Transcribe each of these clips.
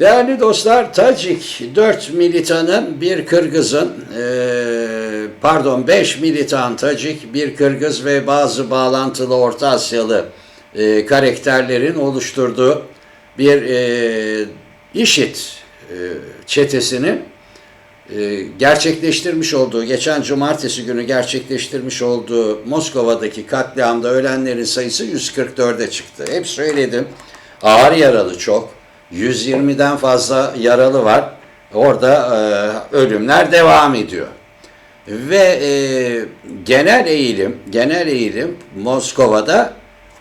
Değerli dostlar, Tacik 4 militanın bir Kırgız'ın, eee, pardon 5 militan Tacik, bir Kırgız ve bazı bağlantılı Orta Asyalı eee, karakterlerin oluşturduğu bir eee IŞİD eee, çetesinin eee, gerçekleştirmiş olduğu, geçen cumartesi günü gerçekleştirmiş olduğu Moskova'daki katliamda ölenlerin sayısı 144'e çıktı. Hep söyledim, ağır yaralı çok. 120'den fazla yaralı var. Orada e, ölümler devam ediyor. Ve e, genel eğilim, genel eğilim Moskova'da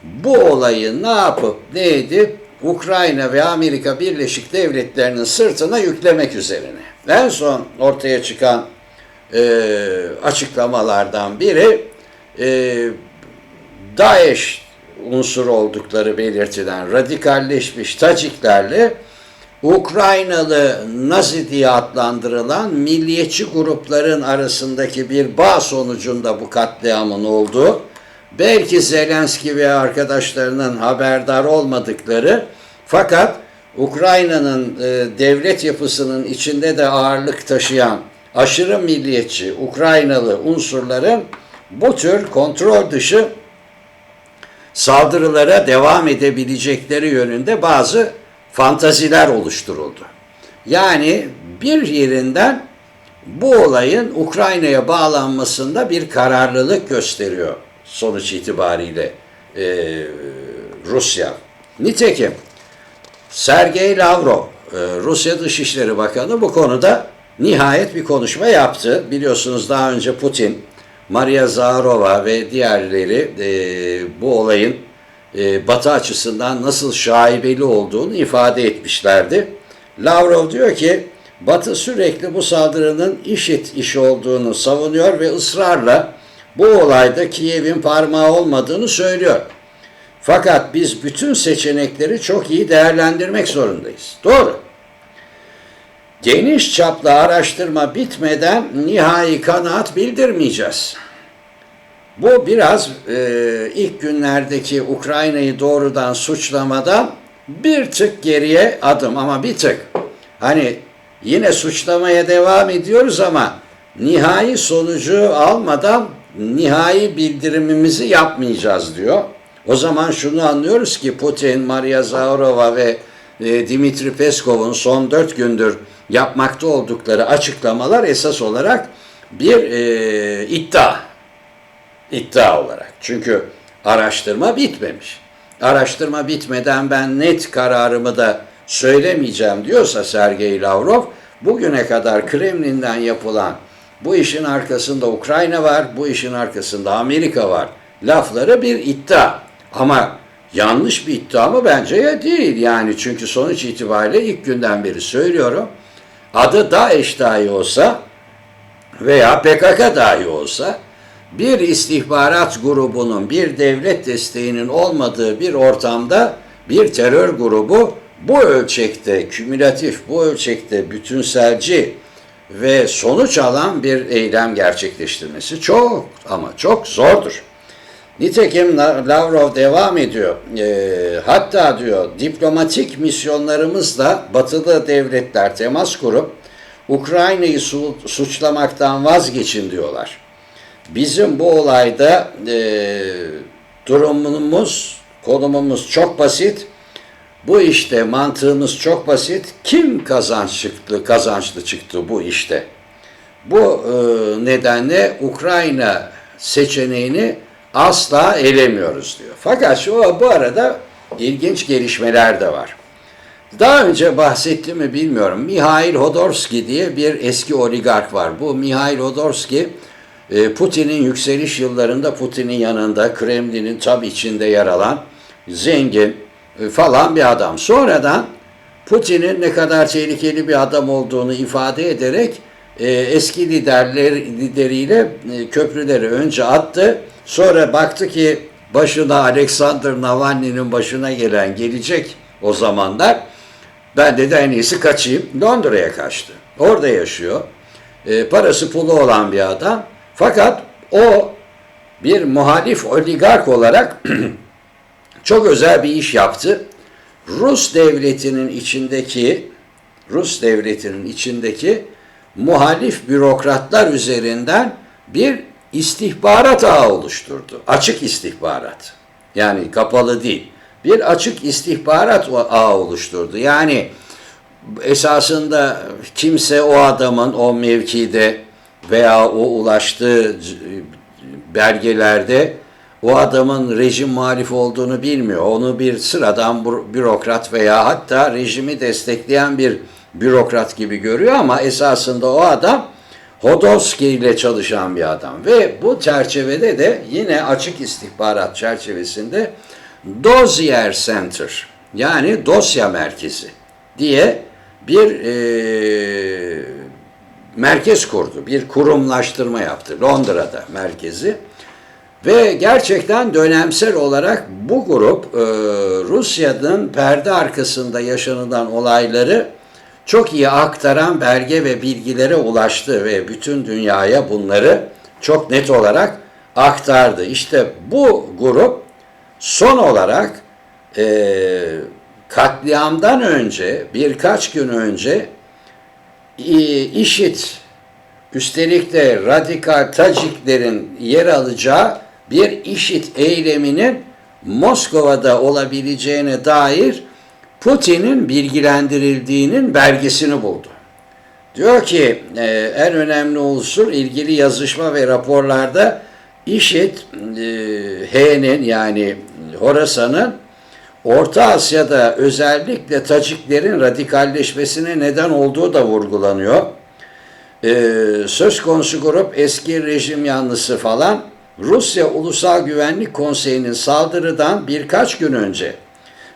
bu olayı ne yapıp ne edip Ukrayna ve Amerika Birleşik Devletleri'nin sırtına yüklemek üzerine. En son ortaya çıkan e, açıklamalardan biri e, DAEŞ unsur oldukları belirtilen radikalleşmiş Taciklerle Ukraynalı Nazi diye adlandırılan milliyetçi grupların arasındaki bir bağ sonucunda bu katliamın olduğu, belki Zelenski ve arkadaşlarının haberdar olmadıkları fakat Ukrayna'nın e, devlet yapısının içinde de ağırlık taşıyan aşırı milliyetçi Ukraynalı unsurların bu tür kontrol dışı saldırılara devam edebilecekleri yönünde bazı fantaziler oluşturuldu. Yani bir yerinden bu olayın Ukrayna'ya bağlanmasında bir kararlılık gösteriyor sonuç itibariyle e, Rusya. Nitekim Sergey Lavrov, e, Rusya Dışişleri Bakanı bu konuda nihayet bir konuşma yaptı. Biliyorsunuz daha önce Putin, Maria Zaharova ve diğerleri e, bu olayın e, Batı açısından nasıl şaibeli olduğunu ifade etmişlerdi. Lavrov diyor ki Batı sürekli bu saldırının IŞİD işi olduğunu savunuyor ve ısrarla bu olayda Kiev'in parmağı olmadığını söylüyor. Fakat biz bütün seçenekleri çok iyi değerlendirmek zorundayız. Doğru. Geniş çaplı araştırma bitmeden nihai kanaat bildirmeyeceğiz. Bu biraz e, ilk günlerdeki Ukrayna'yı doğrudan suçlamadan bir tık geriye adım ama bir tık. Hani yine suçlamaya devam ediyoruz ama nihai sonucu almadan nihai bildirimimizi yapmayacağız diyor. O zaman şunu anlıyoruz ki Putin, Maria Zaharova ve e, Dimitri Peskov'un son dört gündür yapmakta oldukları açıklamalar esas olarak bir e, iddia. İddia olarak. Çünkü araştırma bitmemiş. Araştırma bitmeden ben net kararımı da söylemeyeceğim diyorsa Sergey Lavrov, bugüne kadar Kremlin'den yapılan bu işin arkasında Ukrayna var, bu işin arkasında Amerika var lafları bir iddia. Ama yanlış bir iddia mı? Bence ya değil. Yani çünkü sonuç itibariyle ilk günden beri söylüyorum. Adı DAEŞ dahi olsa veya PKK dahi olsa bir istihbarat grubunun, bir devlet desteğinin olmadığı bir ortamda bir terör grubu bu ölçekte, kümülatif, bu ölçekte bütünselci ve sonuç alan bir eylem gerçekleştirmesi çok ama çok zordur. Nitekim Lavrov devam ediyor. E, hatta diyor diplomatik misyonlarımızla batılı devletler temas kurup Ukrayna'yı su, suçlamaktan vazgeçin diyorlar. Bizim bu olayda e, durumumuz, konumumuz çok basit. Bu işte mantığımız çok basit. Kim kazanç çıktı, kazançlı çıktı bu işte? Bu e, nedenle Ukrayna seçeneğini asla elemiyoruz diyor. Fakat şu bu arada ilginç gelişmeler de var. Daha önce bahsettim mi bilmiyorum. Mihail Hodorski diye bir eski oligark var. Bu Mihail Hodorski Putin'in yükseliş yıllarında Putin'in yanında Kremlin'in tam içinde yer alan zengin e, falan bir adam. Sonradan Putin'in ne kadar tehlikeli bir adam olduğunu ifade ederek e, eski liderler lideriyle köprüleri önce attı. Sonra baktı ki başına Alexander Navalny'nin başına gelen gelecek o zamanlar. Ben de en iyisi kaçayım. Londra'ya kaçtı. Orada yaşıyor. E, parası pulu olan bir adam. Fakat o bir muhalif oligark olarak çok özel bir iş yaptı. Rus devletinin içindeki Rus devletinin içindeki muhalif bürokratlar üzerinden bir istihbarat ağı oluşturdu. Açık istihbarat. Yani kapalı değil. Bir açık istihbarat ağı oluşturdu. Yani esasında kimse o adamın o mevkide veya o ulaştığı belgelerde o adamın rejim muhalif olduğunu bilmiyor. Onu bir sıradan bürokrat veya hatta rejimi destekleyen bir bürokrat gibi görüyor ama esasında o adam Hodorski ile çalışan bir adam ve bu çerçevede de yine açık istihbarat çerçevesinde Dozier Center yani dosya merkezi diye bir e, merkez kurdu. Bir kurumlaştırma yaptı Londra'da merkezi. Ve gerçekten dönemsel olarak bu grup e, Rusya'nın perde arkasında yaşanılan olayları çok iyi aktaran belge ve bilgilere ulaştı ve bütün dünyaya bunları çok net olarak aktardı. İşte bu grup son olarak e, katliamdan önce birkaç gün önce işit üstelik de radikal Taciklerin yer alacağı bir işit eyleminin Moskova'da olabileceğine dair Putin'in bilgilendirildiğinin belgesini buldu. Diyor ki e, en önemli unsur ilgili yazışma ve raporlarda IŞİD e, H'nin yani Horasan'ın Orta Asya'da özellikle Taciklerin radikalleşmesine neden olduğu da vurgulanıyor. Ee, söz konusu grup eski rejim yanlısı falan Rusya Ulusal Güvenlik Konseyi'nin saldırıdan birkaç gün önce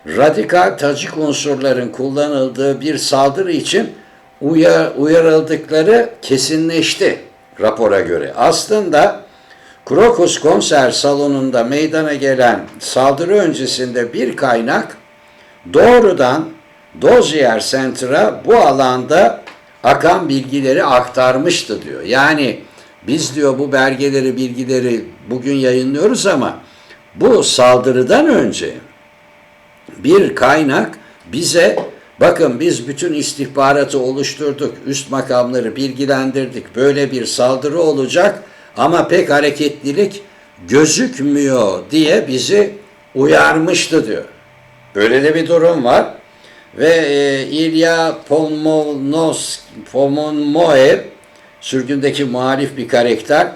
radikal Tacik unsurların kullanıldığı bir saldırı için uyar, uyarıldıkları kesinleşti rapora göre. Aslında Krokus konser salonunda meydana gelen saldırı öncesinde bir kaynak doğrudan Dozier Center'a bu alanda akan bilgileri aktarmıştı diyor. Yani biz diyor bu belgeleri, bilgileri bugün yayınlıyoruz ama bu saldırıdan önce bir kaynak bize bakın biz bütün istihbaratı oluşturduk, üst makamları bilgilendirdik, böyle bir saldırı olacak ama pek hareketlilik gözükmüyor diye bizi uyarmıştı diyor. Böyle de bir durum var. Ve e, İlya Polmonmoev sürgündeki muhalif bir karakter.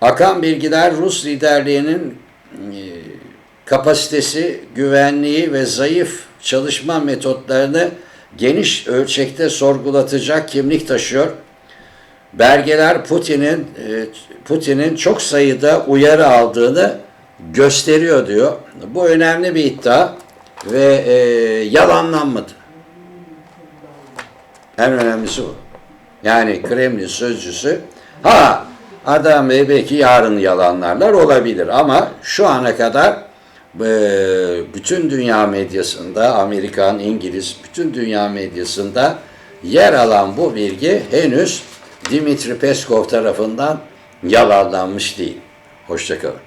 Akan bilgiler Rus liderliğinin e, kapasitesi, güvenliği ve zayıf çalışma metotlarını geniş ölçekte sorgulatacak kimlik taşıyor. Belgeler Putin'in e, Putin'in çok sayıda uyarı aldığını gösteriyor diyor. Bu önemli bir iddia ve e, yalanlanmadı. En önemlisi bu. Yani Kremlin sözcüsü ha adam belki yarın yalanlarlar olabilir ama şu ana kadar e, bütün dünya medyasında Amerikan, İngiliz, bütün dünya medyasında yer alan bu bilgi henüz Dimitri Peskov tarafından yalanlanmış değil. Hoşçakalın.